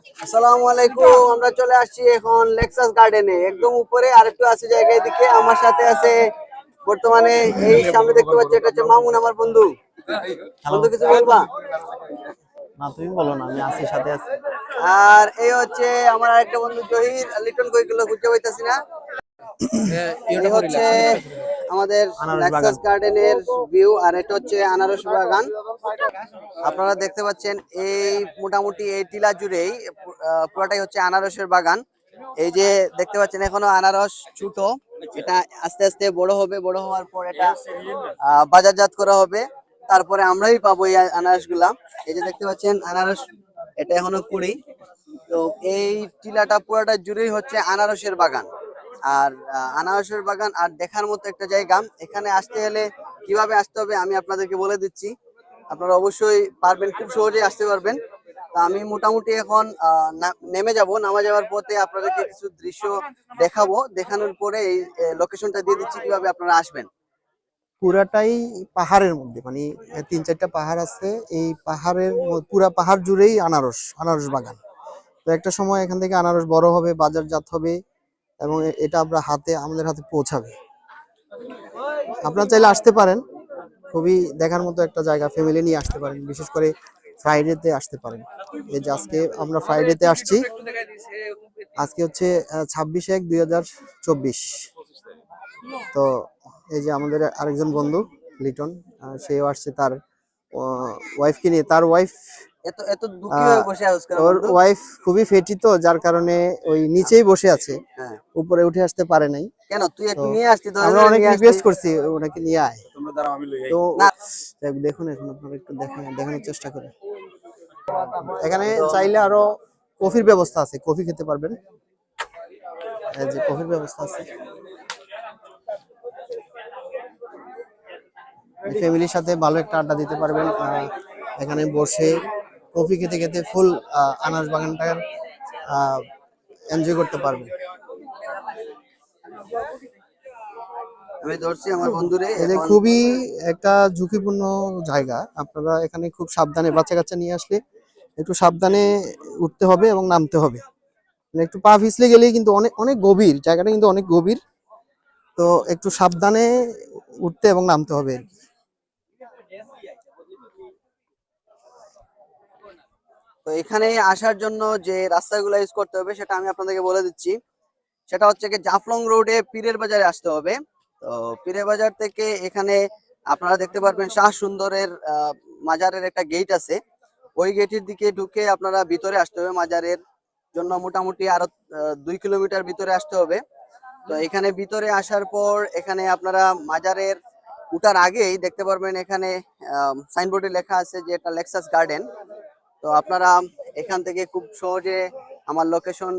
আসসালামু আলাইকুম আমরা চলে আসছি এখন লেক্সাস গার্ডেনে একদম উপরে আরেকটু আছে জায়গায় দিকে আমার সাথে আছে বর্তমানে এই সামনে দেখতে পাচ্ছি এটা হচ্ছে মামুন আমার বন্ধু। বন্ধু কিছু বলবা? না তুমি বলো না আমি আছি সাথে আছি। আর এই হচ্ছে আমার আরেকটা বন্ধু জহির লিটন কইগুলো খুঁজে পাইতাছি না। হচ্ছে আমাদের লেক্সাস গার্ডেনের ভিউ আর এটা হচ্ছে আনারস বাগান। আপনারা দেখতে পাচ্ছেন এই মোটামুটি এই টিলা জুড়েই পুরোটাই হচ্ছে আনারসের বাগান। এই যে দেখতে পাচ্ছেন এখনও আনারস ছোট। এটা আস্তে আস্তে বড় হবে বড় হওয়ার পর এটা বাজারজাত করা হবে। তারপরে আমরাই পাবো এই আনারসগুলা এই যে দেখতে পাচ্ছেন আনারস এটা এখনও কুড়ি। তো এই টিলাটা পুরোটা জুড়েই হচ্ছে আনারসের বাগান। আর আনারসের বাগান আর দেখার মতো একটা জায়গা। এখানে আসতে হলে কীভাবে আসতে হবে আমি আপনাদেরকে বলে দিচ্ছি। আপনারা অবশ্যই পারবেন, খুব সহজেই আসতে পারবেন। তা আমি মোটামুটি এখন নেমে যাব। নামা যাওয়ার পথে আপনাদেরকে কিছু দৃশ্য দেখাবো। দেখানোর পরে এই লোকেশনটা দিয়ে দিচ্ছি কীভাবে আপনারা আসবেন। পুরাটাই পাহাড়ের মধ্যে মানে তিন চারটা পাহাড় আছে। এই পাহাড়ের পুরা পাহাড় জুড়েই আনারস আনারস বাগান। তো একটা সময় এখান থেকে আনারস বড় হবে, বাজারজাত হবে। এবং এটা আমরা হাতে, আমাদের হাতে পৌঁছাবে। আপনারা চাইলে আসতে পারেন। খুবই দেখার মতো একটা জায়গা ফ্যামিলি নিয়ে আসতে পারেন। বিশেষ করে ফ্রাইডেতে আসতে পারেন। এই যে আজকে আমরা ফ্রাইডেতে আসছি। আজকে হচ্ছে ছাব্বিশ এক দুই তো এই যে আমাদের আরেকজন বন্ধু, লিটন সেও আসছে তার ওয়াইফকে নিয়ে। তার ওয়াইফ এত এত দুঃখী হয়ে বসে আছো ওর ওয়াইফ খুবই ফেটি তো যার কারণে ওই নিচেই বসে আছে হ্যাঁ। উপরে উঠে আসতে পারে নাই। কেন? তুই একটু নিয়ে আসতি তো আমরা অনেক রিকোয়েস্ট করছি ওনাকে নিয়ে আয়। তো না। দেখ, দেখুন এখন আপনারা একটু দেখেন দেখানোর চেষ্টা করেন এখানে চাইলে আরও কফির ব্যবস্থা আছে কফি খেতে পারবেন। এই যে কফির ব্যবস্থা আছে। ফ্যামিলির সাথে ভালো একটা আড্ডা দিতে পারবেন এখানে বসে কফি খেতে খেতে ফুল আনারস বাগানটার এনজয় করতে পারবেন আমি ধরছি আমার বন্ধুরে এই খুবই একটা ঝুঁকিপূর্ণ জায়গা। আপনারা এখানে খুব সাবধানে বাচ্চা কাচ্চা নিয়ে আসলে একটু সাবধানে উঠতে হবে এবং নামতে হবে। মানে একটু পা পিছলে গেলেই কিন্তু অনেক অনেক গভীর জায়গাটা কিন্তু অনেক গভীর। তো একটু সাবধানে উঠতে এবং নামতে হবে আর কি। তো এখানে আসার জন্য যে রাস্তাগুলো ইউজ করতে হবে, সেটা আমি আপনাদেরকে বলে দিচ্ছি। সেটা হচ্ছে জাফলং রোডে পীরের বাজারে আসতে হবে। তো পীরের বাজার থেকে এখানে আপনারা দেখতে পারবেন শাহ সুন্দরের মাজারের একটা গেট আছে। ওই গেটের দিকে ঢুকে আপনারা ভিতরে আসতে হবে। মাজারের জন্য মোটামুটি আরও দুই কিলোমিটার ভিতরে আসতে হবে। তো এখানে ভিতরে আসার পর এখানে আপনারা মাজারের উঠার আগেই দেখতে পারবেন এখানে সাইনবোর্ডে লেখা আছে যে এটা লেক্সাস গার্ডেন তো আপনারা এখান থেকে খুব সহজে আমার লোকেশন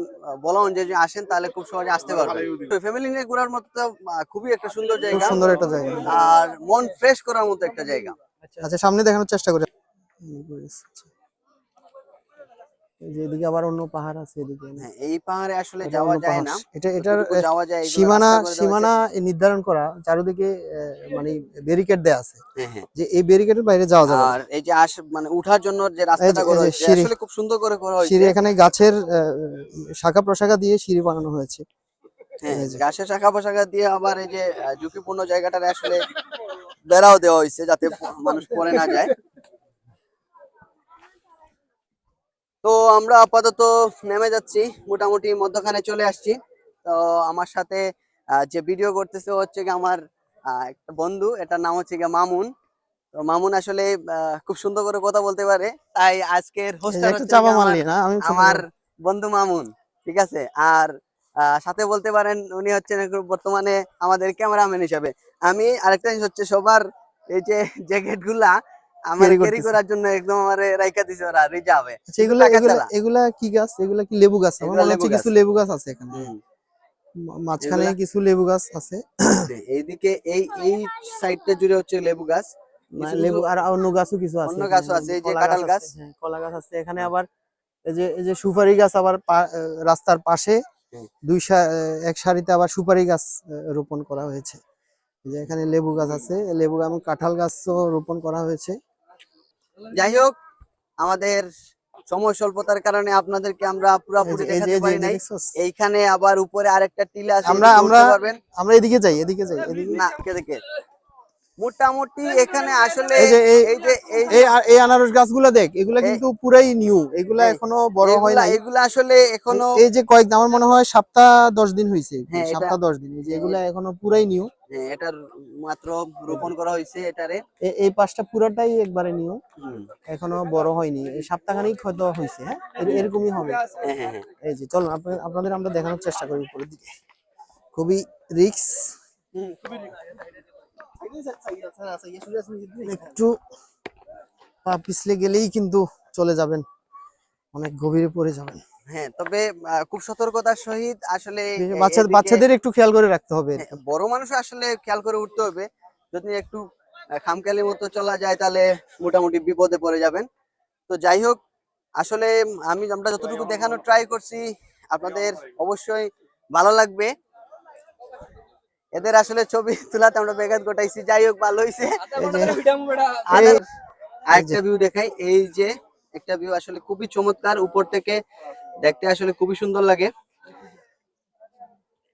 বলা যে আসেন তাহলে খুব সহজে আসতে পারবেন। ফ্যামিলি নিয়ে ঘোরার মতো খুবই একটা সুন্দর জায়গা। সুন্দর একটা জায়গা। আর মন ফ্রেশ করার মতো একটা জায়গা। আচ্ছা সামনে দেখানোর চেষ্টা করি। এদিকে আবার অন্য পাহাড় আছে এদিকে। হ্যাঁ এই পাহাড়ে আসলে যাওয়া যায় না। এটা এটার যাওয়া যায় সীমানা দেওয়া সীমানা নির্ধারণ করা চারিদিকে মানে ব্যারিকেড দেয়া আছে। হ্যাঁ হ্যাঁ। যে এই ব্যারিকেডের বাইরে যাওয়া যাবে। আর এই যে আস মানে উঠার জন্য যে রাস্তাটা করা হয়েছে আসলে খুব সুন্দর করে করা সিঁড়ি এখানে গাছের শাখা প্রশাখা দিয়ে সিঁড়ি বানানো হয়েছে। হ্যাঁ গাছের শাখা প্রশাখা দিয়ে আবার এই যে ঝুঁকিপূর্ণ জায়গাটারে আসলে বেড়াও দেওয়া হয়েছে যাতে মানুষ পড়ে না যায়। তো আমরা আপাতত নেমে যাচ্ছি মোটামুটি মধ্যখানে চলে আসছি। তো আমার সাথে যে ভিডিও করতেছে হচ্ছে গিয়ে আমার একটা বন্ধু এটার নাম হচ্ছে গিয়ে মামুন। তো মামুন আসলে খুব সুন্দর করে কথা বলতে পারে। তাই আজকের হোস্টার আমার বন্ধু মামুন ঠিক আছে? আর সাথে বলতে পারেন উনি হচ্ছেন বর্তমানে আমাদের ক্যামেরাম্যান হিসাবে। আমি আরেকটা জিনিস হচ্ছে সবার এই যে জ্যাকেটগুলা আমার ক্যারি করার জন্য একদম আমার রাইকা দিছে ওরা রিজার্ভে এগুলা এগুলা কি গাছ? এগুলা কি লেবু গাছ? আমার মনে কিছু লেবু গাছ আছে এখানে। মাঝখানে কিছু লেবু গাছ আছে। এইদিকে এই এই সাইডটা জুড়ে হচ্ছে লেবু গাছ। লেবু আর অন্য গাছও কিছু আছে অন্য গাছও আছে, এই যে কাঁঠাল গাছ। হ্যাঁ, কলা গাছ আছে। এখানে আবার এই যে এই যে সুপারি গাছ আবার রাস্তার পাশে। দুই এক সারিতে আবার সুপারি গাছ রোপণ করা হয়েছে। যে এখানে লেবু গাছ আছে। লেবু এবং কাঁঠাল গাছও রোপণ করা হয়েছে। যাই হোক আমাদের সময় স্বল্পতার কারণে আপনাদেরকে আমরা পুরোপুরি দেখাতে পারি নাই। এইখানে আবার উপরে আরেকটা টিলা আছে আমরা- এদিকে আমরা- আমরা এদিকে যাই এদিকে যাই এদিকে না কে দেখে। মোটামুটি এখানে আসলে এই যে এই- এই আনারস গাছগুলো দেখ এগুলা কিন্তু পুরাই নিউ এগুলা এখনও বড় হয় নাই। এগুলা আসলে এখনও এই যে কয়েক আমার মনে হয় সপ্তাহ দশ দিন হয়েছে হ্যাঁ, সপ্তাহ দশ দিন এই যে এগুলা এখনও পুরাই নিউ হ্যাঁ, এটার মাত্র রোপণ করা হয়েছে এটারে। এই পাশটা পুরাটাই একবারে নিউ এখনও বড় হয়নি এই সপ্তাহখানিক হয়তো হয়েছে হ্যাঁ? এরকমই হবে। হ্যাঁ হ্যাঁ হ্যাঁ। এই যে চলুন আপনা- আপনাদের আমরা দেখানোর চেষ্টা করি উপরের দিকে। খুবই রিক্স একটু পা পিছলে গেলেই কিন্তু চলে যাবেন। অনেক গভীরে পড়ে যাবেন। হ্যাঁ তবে খুব সতর্কতার সহিত আসলে বাচ্চা বাচ্চাদের একটু খেয়াল করে রাখতে হবে। হ্যাঁ, বড় মানুষ আসলে খেয়াল করে উঠতে হবে। যদি একটু খামখেয়ালির মতো চলা যায় তাহলে মোটামুটি বিপদে পড়ে যাবেন। তো যাই হোক আসলে আমি আমরা যতটুকু দেখানোর ট্রাই করছি আপনাদের অবশ্যই ভালো লাগবে। এদের আসলে ছবি তোলাতে আমরা বেগাত গোটাইছি যাই হোক ভালো হয়েছে আর এই- আরেকটা ভিউ দেখাই এই যে একটা ভিউ আসলে খুবই চমৎকার উপর থেকে দেখতে আসলে খুবই সুন্দর লাগে।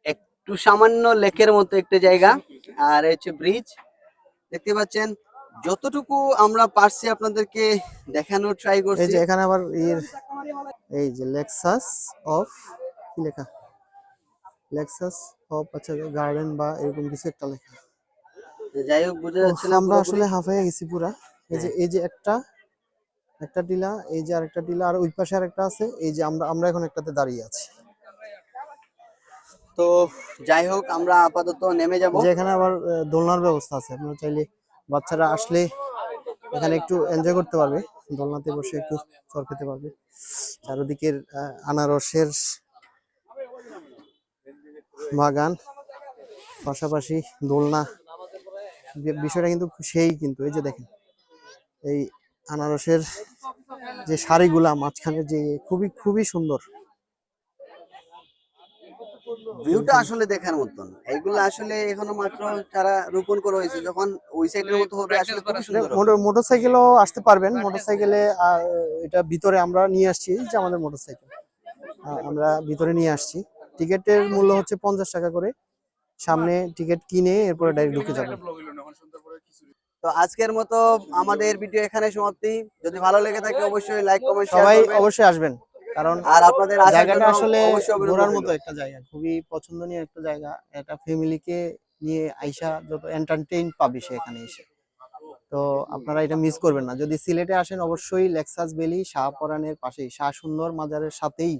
একটু সামান্য লেকের মতো একটা জায়গা আর হচ্ছে ব্রিজ দেখতে পাচ্ছেন যতটুকু আমরা পারছি আপনাদেরকে দেখানোর ট্রাই এই করছি। যে এখানে আবার এর এই যে লেক্সাস অফ কি লেখা? লেক্সাস অফ আচ্ছা গার্ডেন বা এরকম কিছু একটা লেখা। যাই হোক বোঝা যাচ্ছে আমরা। আসলে হাঁফাইয়া গেছি পুরা। এই যে এই যে একটা একটা টিলা এই যে আরেকটা টিলা আর ওই পাশে আরেকটা আছে এই যে আমরা আমরা এখন একটাতে দাঁড়িয়ে আছি। তো যাই হোক আমরা আপাতত নেমে যাব। যে এখানে আবার দোলনার ব্যবস্থা আছে। আপনারা চাইলে বাচ্চারা আসলে এখানে একটু এনজয় করতে পারবে। দোলনাতে বসে একটু চর খেতে পারবে। চারিদিকের আনারসের বাগান পাশাপাশি দোলনা। বিষয়টা কিন্তু সেই কিন্তু এই যে দেখেন এই আনারসের যে শাড়িগুলা মাঝখানে যে খুবই খুবই সুন্দর। ভিউটা আসলে দেখার মতন। এইগুলো আসলে এখনও মাত্র তারা রোপণ করা হয়েছে। যখন ওই সাইডের মতো হবে আসলে খুবই সুন্দর হবে। মোটর সাইকেলও আসতে পারবেন। মোটর সাইকেলে এটা ভিতরে আমরা নিয়ে আসছি এই যে আমাদের মোটর সাইকেল আমরা ভিতরে নিয়ে আসছি। টিকিটের মূল্য হচ্ছে পঞ্চাশ টাকা করে। সামনে টিকিট কিনে এরপরে ডাইরেক্ট ঢুকে যাবেন তো আজকের মতো আমাদের ভিডিও এখানে সমাপ্তি। যদি ভালো লেগে থাকে অবশ্যই লাইক কমেন্ট সবাই অবশ্যই আসবেন। কারণ আর আপনাদের জায়গাটা আসলে ঘোরার মতো একটা জায়গা খুবই পছন্দনীয় একটা জায়গা। এটা ফ্যামিলিকে নিয়ে আইসা যত এন্টারটেইন পাবি সে এখানে এসে। তো আপনারা এটা মিস করবেন না। যদি সিলেটে আসেন অবশ্যই লেক্সাস ভ্যালি শাহপরানের পাশেই শাহ সুন্দর মাজারের সাথেই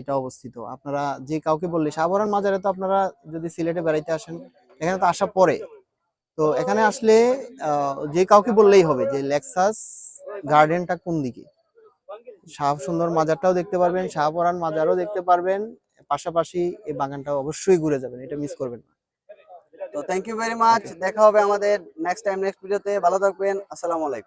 এটা অবস্থিত। আপনারা যে কাউকে বললে শাহপরান মাজারে তো আপনারা যদি সিলেটে বেড়াইতে আসেন, এখানে তো আসা পরে। তো এখানে আসলে যে কাউকে বললেই হবে যে লেক্সাস গার্ডেনটা কোন দিকে? শাহ সুন্দর মাজারটাও দেখতে পারবেন, শাহপরান মাজারও দেখতে পারবেন, পাশাপাশি এই বাগানটাও অবশ্যই ঘুরে যাবেন, এটা মিস করবেন না। তো থ্যাংক ইউ ভেরি মাচ দেখা হবে আমাদের নেক্সট টাইম নেক্সট ভিডিওতে ভালো থাকবেন, আসসালামু আলাইকুম।